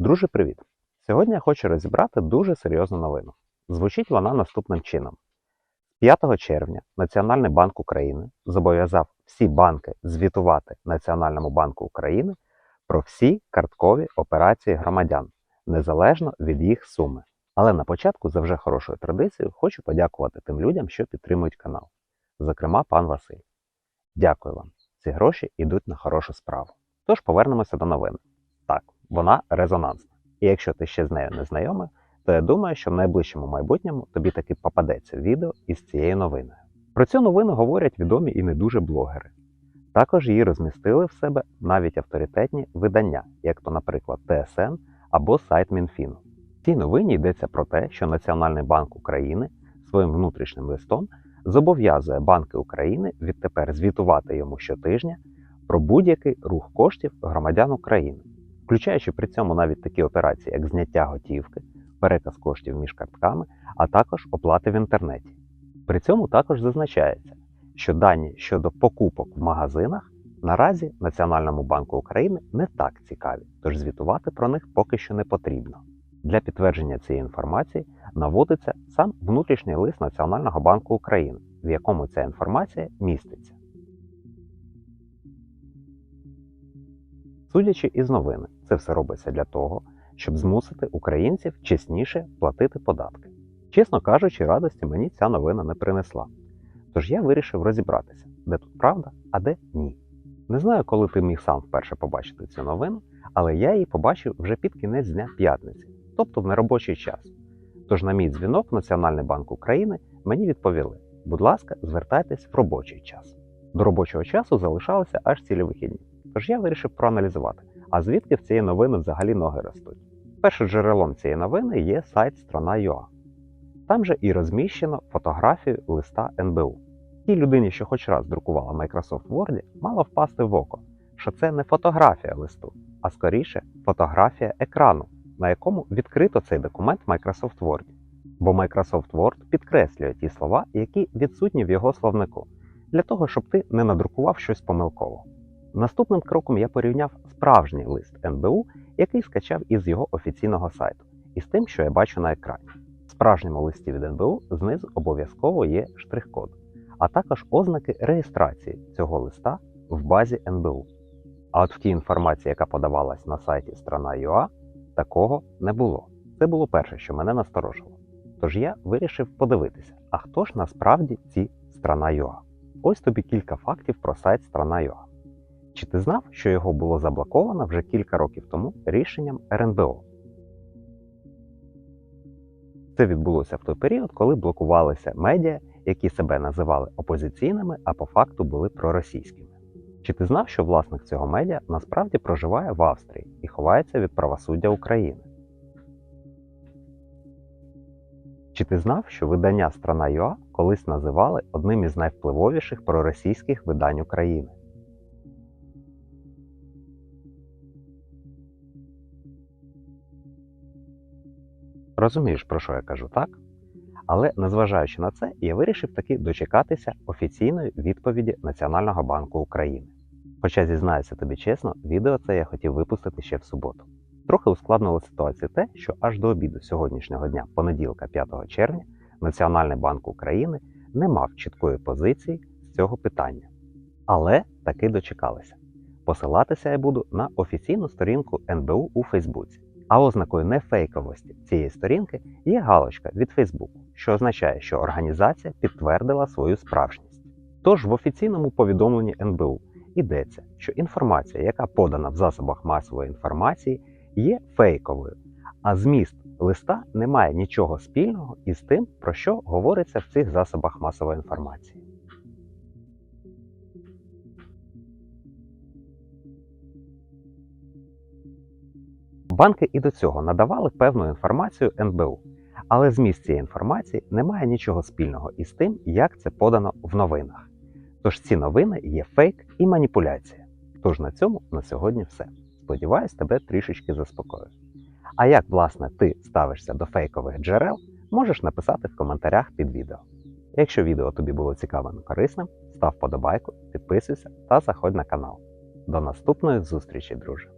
Друже, привіт! Сьогодні я хочу розібрати дуже серйозну новину. Звучить вона наступним чином: 5 червня Національний банк України зобов'язав всі банки звітувати Національному банку України про всі карткові операції громадян, незалежно від їх суми. Але на початку, за вже хорошою традицією, хочу подякувати тим людям, що підтримують канал, зокрема пан Василь. Дякую вам. Ці гроші йдуть на хорошу справу. Тож повернемося до новини. Вона резонансна. І якщо ти ще з нею не знайомий, то я думаю, що в найближчому майбутньому тобі таки попадеться відео із цією новиною. Про цю новину говорять відомі і не дуже блогери. Також її розмістили в себе навіть авторитетні видання, як то, наприклад, ТСН або сайт Мінфіну. В цій новині йдеться про те, що Національний банк України своїм внутрішнім листом зобов'язує банки України відтепер звітувати йому щотижня про будь-який рух коштів громадян України, включаючи при цьому навіть такі операції, як зняття готівки, переказ коштів між картками, а також оплати в інтернеті. При цьому також зазначається, що дані щодо покупок в магазинах наразі Національному банку України не так цікаві, тож звітувати про них поки що не потрібно. Для підтвердження цієї інформації наводиться сам внутрішній лист Національного банку України, в якому ця інформація міститься. Судячи із новини, це все робиться для того, щоб змусити українців чесніше платити податки. Чесно кажучи, радості мені ця новина не принесла. Тож я вирішив розібратися, де тут правда, а де ні. Не знаю, коли ти міг сам вперше побачити цю новину, але я її побачив вже під кінець дня п'ятниці, тобто в неробочий час. Тож на мій дзвінок Національний банк України мені відповіли: будь ласка, звертайтесь в робочий час. До робочого часу залишалося аж цілі вихідні. Тож я вирішив проаналізувати, а звідки в цієї новини взагалі ноги ростуть. Першим джерелом цієї новини є сайт Страна.ua. Там же і розміщено фотографію листа НБУ. Тій людині, що хоч раз друкувала Microsoft Word, мало впасти в око, що це не фотографія листу, а скоріше фотографія екрану, на якому відкрито цей документ Microsoft Word. Бо Microsoft Word підкреслює ті слова, які відсутні в його словнику, для того, щоб ти не надрукував щось помилково. Наступним кроком я порівняв справжній лист НБУ, який скачав із його офіційного сайту, із тим, що я бачу на екрані. В справжньому листі від НБУ знизу обов'язково є штрих-код, а також ознаки реєстрації цього листа в базі НБУ. А от в тій інформації, яка подавалась на сайті Страна.ua, такого не було. Це було перше, що мене насторожило. Тож я вирішив подивитися, а хто ж насправді ці Страна.ua. Ось тобі кілька фактів про сайт Страна.ua. Чи ти знав, що його було заблоковано вже кілька років тому рішенням РНБО? Це відбулося в той період, коли блокувалися медіа, які себе називали опозиційними, а по факту були проросійськими. Чи ти знав, що власник цього медіа насправді проживає в Австрії і ховається від правосуддя України? Чи ти знав, що видання Страна.ua колись називали одним із найвпливовіших проросійських видань України? Розумієш, про що я кажу, так? Але незважаючи на це, я вирішив таки дочекатися офіційної відповіді Національного банку України. Хоча зізнаюся тобі чесно, відео це я хотів випустити ще в суботу. Трохи ускладнило ситуацію те, що аж до обіду сьогоднішнього дня, понеділка 5 червня, Національний банк України не мав чіткої позиції з цього питання. Але таки дочекалися. Посилатися я буду на офіційну сторінку НБУ у Фейсбуці. А ознакою нефейковості цієї сторінки є галочка від Фейсбуку, що означає, що організація підтвердила свою справжність. Тож в офіційному повідомленні НБУ йдеться, що інформація, яка подана в засобах масової інформації, є фейковою, а зміст листа не має нічого спільного із тим, про що говориться в цих засобах масової інформації. Банки і до цього надавали певну інформацію НБУ, але зміст цієї інформації не має нічого спільного із тим, як це подано в новинах. Тож ці новини є фейк і маніпуляція. Тож на цьому на сьогодні все. Сподіваюсь, тебе трішечки заспокою. А як, власне, ти ставишся до фейкових джерел, можеш написати в коментарях під відео. Якщо відео тобі було цікавим і корисним, став подобайку, підписуйся та заходь на канал. До наступної зустрічі, друже!